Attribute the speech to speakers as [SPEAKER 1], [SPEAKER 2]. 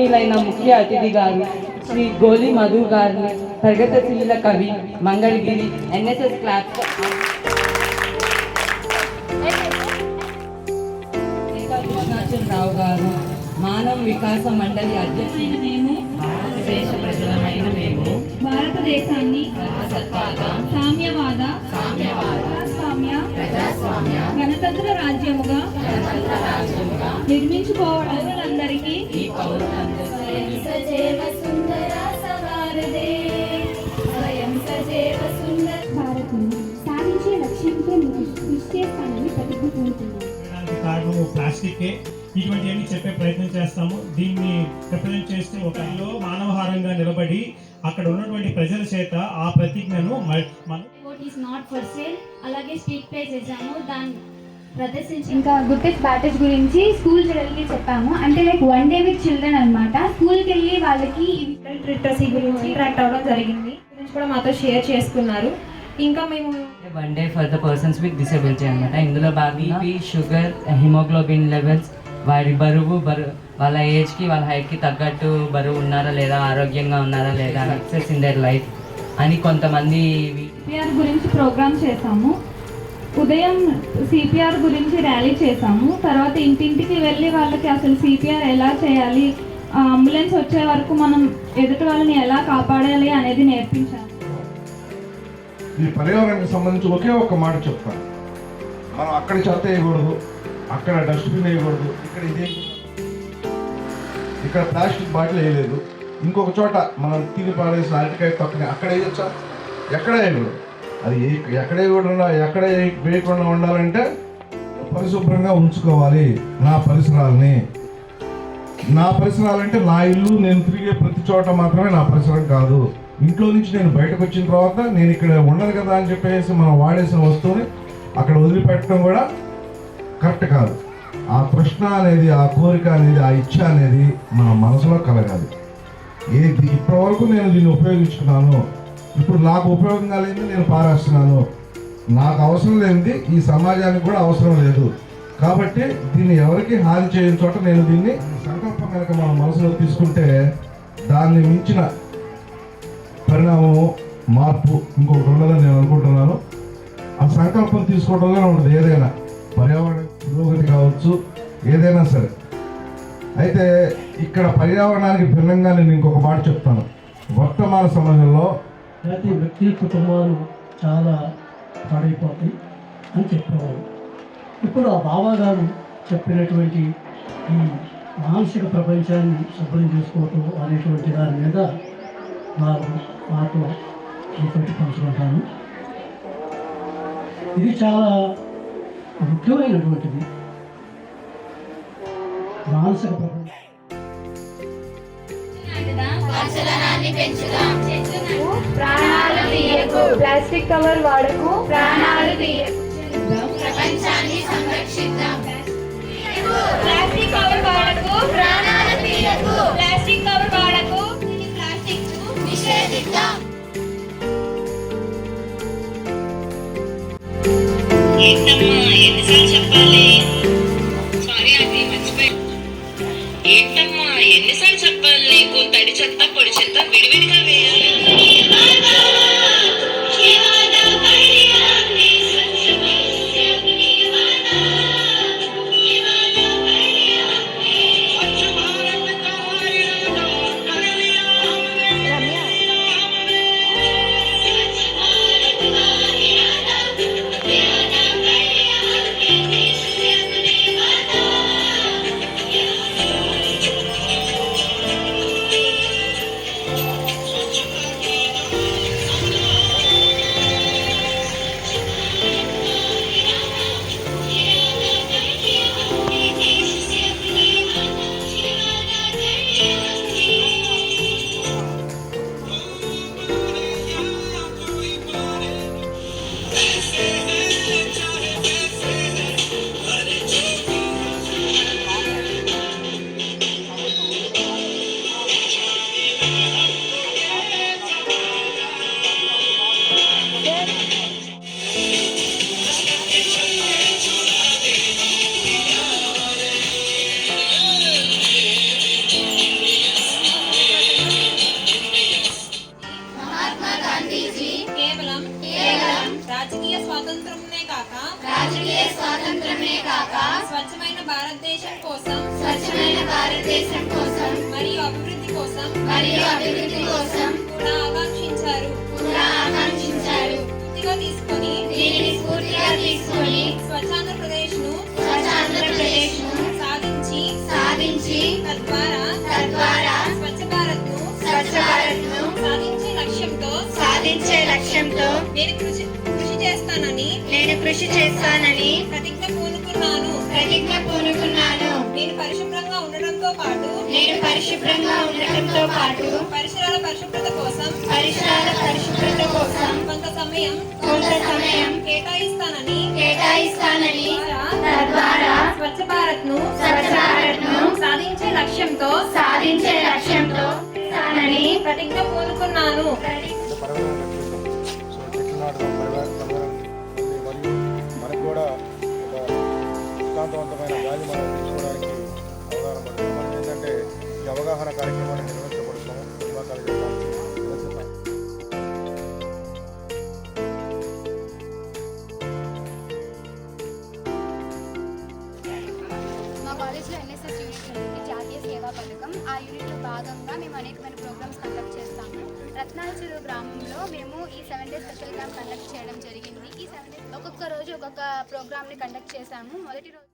[SPEAKER 1] అతిథి గారు శ్రీ గోలి మధు గారిని ప్రగతిశీల కవి మంగళగిరి ఎన్ఎస్ఎస్ క్లాస్. రావు గారు మానవ వికాస మండలి అధ్యక్షుడు
[SPEAKER 2] మేము
[SPEAKER 1] భారతదేశ ప్రజలమైన మేము.
[SPEAKER 2] భారతదేశాన్ని
[SPEAKER 1] సత్తాగా
[SPEAKER 2] సామ్యవాద ప్రజాస్వామ్య గణతంత్ర రాజ్యముగా. నిర్మించుకోవడానికి
[SPEAKER 3] సాధించే లక్ష్యంతో ప్రతిజ్ఞ
[SPEAKER 4] కారణం ప్లాస్టికే ఇటువంటివన్నీ చెప్పే ప్రయత్నం చేస్తాము. దీన్ని రిప్రజెంట్ చేస్తే ఒక ఇల్లు మానవహారంగా నిలబడి అక్కడ ఉన్నటువంటి ప్రజల చేత ఆ ప్రతిజ్ఞను మ- మనం
[SPEAKER 5] vote is not for sale అలాగే స్పీక్ చేశాము దాన్ని ప్రదర్శించి
[SPEAKER 3] ఇంకా గుట్టెస్ బ్యాటేజ్ గురించి స్కూల్కి వెళ్ళి చెప్పాము. అంటే like one day with children అనమాట స్కూల్కి వెళ్ళి వాళ్ళకి
[SPEAKER 2] లిటరసీ గురించి ఇంటరాక్ట్ అవ్వడం జరిగింది. గురించి కూడా మాతో షేర్ చేసుకున్నారు. ఇంకా మేము
[SPEAKER 1] one day for the persons with disability అనమాట ఇందులో భాగంగా బీపీ షుగర్ హిమోగ్లోబిన్ లెవెల్స్ వారి బరువు బరువు వాళ్ళ ఏజ్కి వాళ్ళ హైట్కి తగ్గట్టు బరువు ఉన్నారా లేదా ఆరోగ్యంగా ఉన్నారా లేదా సక్సెస్ ఇన్ దర్ లైఫ్ అని కొంతమంది
[SPEAKER 2] గురించి ప్రోగ్రామ్ చేసాము. ఉదయం సిపిఆర్ గురించి ర్యాలీ చేసాము తర్వాత ఇంటింటికి వెళ్ళి వాళ్ళకి అసలు సిపిఆర్ ఎలా చేయాలి ఆ, అంబులెన్స్ వచ్చే వరకు మనం ఎదుటి వాళ్ళని ఎలా కాపాడాలి అనేది నేర్పించాము.
[SPEAKER 6] ఈ పర్యావరణానికి సంబంధించి ఒకే ఒక్క మాట చెప్తాను. మనం అక్కడ చెత్త వేయకూడదు అక్కడ డస్ట్బిన్ వేయకూడదు ఇక్కడ ఇది. ఇక్కడ ప్లాస్టిక్ బాటిల్ వేయలేదు. ఇంకొక చోట మనం తిని పాడేసిన అరటికాయ తొక్కని అక్కడ వేయొచ్చా? ఎక్కడ వేయకూడదు? అది ఎక్కడే ఎక్కడ వేయకుండా ఎక్కడ వేయకుండా ఉండాలంటే పరిశుభ్రంగా ఉంచుకోవాలి నా పరిసరాలని. నా పరిసరాలంటే నా ఇల్లు నేను తిరిగే ప్రతి చోట మాత్రమే నా పరిసరం కాదు. ఇంట్లో నుంచి నేను బయటకు వచ్చిన తర్వాత నేను ఇక్కడ ఉండదు కదా అని చెప్పేసి మనం వాడేసిన వస్తువుని అక్కడ వదిలిపెట్టడం కూడా కరెక్ట్ కాదు. ఆ తృష్ణ అనేది ఆ కోరిక అనేది ఆ ఇచ్చ అనేది మన మనసులో కలగాలి. ఏది ఇప్పటివరకు నేను దీన్ని ఉపయోగించుకున్నాను ఇప్పుడు నాకు ఉపయోగం కలిగింది నేను పారేస్తున్నాను. నాకు అవసరం లేనిది ఈ సమాజానికి కూడా అవసరం లేదు. కాబట్టి దీన్ని ఎవరికి హాని చేయని చోట నేను దీన్ని సంకల్పం కనుక మన మనసులో తీసుకుంటే దాన్ని మించిన పరిణామము మార్పు ఇంకొకటి ఉండదని నేను అనుకుంటున్నాను. ఆ సంకల్పం తీసుకోవడంలో ఉండదు ఏదైనా పర్యావరణ పురోగతి కావచ్చు ఏదైనా సరే. అయితే ఇక్కడ పర్యావరణానికి భిన్నంగా నేను ఇంకొక మాట చెప్తాను. వర్తమాన సమయంలో
[SPEAKER 7] ప్రతి వ్యక్తి కుటుంబాలు చాలా పాడైపోతాయి అని చెప్పేవారు. ఇప్పుడు ఆ బాబా గారు చెప్పినటువంటి ఈ మానసిక ప్రపంచాన్ని శుభ్రం చేసుకోవటం అనేటువంటి దాని మీద నాకు మాతో మీతోటి పంచుకుంటాను. ఇది చాలా ముఖ్యమైనటువంటిది. మానసిక ప్రపంచం
[SPEAKER 5] పెంచుదాం.
[SPEAKER 3] ప్రాణాలు తీయకు. ప్లాస్టిక్ కవర్ వాడకు.
[SPEAKER 5] ప్రాణాలు తీయకు. ప్రపంచాన్ని సంరక్షిద్దాం. ప్లాస్టిక్ కవర్ వాడకు. ప్రాణాలు తీయకు. ప్లాస్టిక్ కవర్ వాడకు. ప్లాస్టిక్ నిషేధిద్దాం.
[SPEAKER 8] ఏంటమ్మా ఎన్నిసార్లు చెప్పాలి? సారీ అది మర్చిపోయి ఏంటమ్మా ఎన్నిసార్లు చెప్పాలి? నీకు తడి చెత్త పొడి చెత్త విడివిడిగా వేయాలి
[SPEAKER 3] దేశం కోసం
[SPEAKER 5] మరియు అభివృద్ధి కోసం
[SPEAKER 3] మరియు అభివృద్ధి కోసం
[SPEAKER 5] కూడా ఆకాంక్షించారు.
[SPEAKER 3] కూడా ఆకాంక్షించారు.
[SPEAKER 5] పూర్తిగా తీసుకొని
[SPEAKER 3] దీనిని స్ఫూర్తిగా తీసుకొని స్వచ్ఛాంధ్రప్రదేశ్ను స్వచ్ఛాంధ్రప్రదేశ్ను
[SPEAKER 5] సాధించి
[SPEAKER 3] సాధించి
[SPEAKER 5] తద్వారా
[SPEAKER 3] తద్వారా
[SPEAKER 5] స్వచ్ఛ భారత్ను
[SPEAKER 3] స్వచ్ఛ భారత్ను
[SPEAKER 5] సాధించే లక్ష్యంతో
[SPEAKER 3] సాధించే లక్ష్యంతో
[SPEAKER 5] నేను కృషి కృషి చేస్తానని
[SPEAKER 3] నేను కృషి చేస్తానని
[SPEAKER 5] ప్రతిజ్ఞ పూనుకున్నాను
[SPEAKER 3] ప్రతిజ్ఞ పూనుకున్నాను
[SPEAKER 5] నేను పరిశుభ్రంగా ఉండడంతో పాటు
[SPEAKER 3] నేను పరిశుభ్రంగా ఉండటంతో పాటు
[SPEAKER 5] పరిసరాల పరిశుభ్రత కోసం
[SPEAKER 3] పరిసరాల పరిశుభ్రత కోసం
[SPEAKER 5] కొంత సమయం
[SPEAKER 3] కొంత సమయం
[SPEAKER 5] కేటాయిస్తానని
[SPEAKER 3] కేటాయిస్తానని
[SPEAKER 5] ద్వారా
[SPEAKER 3] తద్వారా
[SPEAKER 5] స్వచ్ఛ భారత్ను
[SPEAKER 3] స్వచ్ఛ భారత్ను
[SPEAKER 5] సాధించే లక్ష్యంతో
[SPEAKER 3] సాధించే లక్ష్యంతో
[SPEAKER 5] ప్రతిజ్ఞ పూనుకున్నాను
[SPEAKER 9] రత్నాల చెరువు గ్రామంలో మేము ఈ seven days special camp conduct చేయడం జరిగింది. ఈ సెవెన్ డేస్ ఒక్కొక్క రోజు ఒక్కొక్క ప్రోగ్రామ్ని కండక్ట్ చేశాము. మొదటి రోజు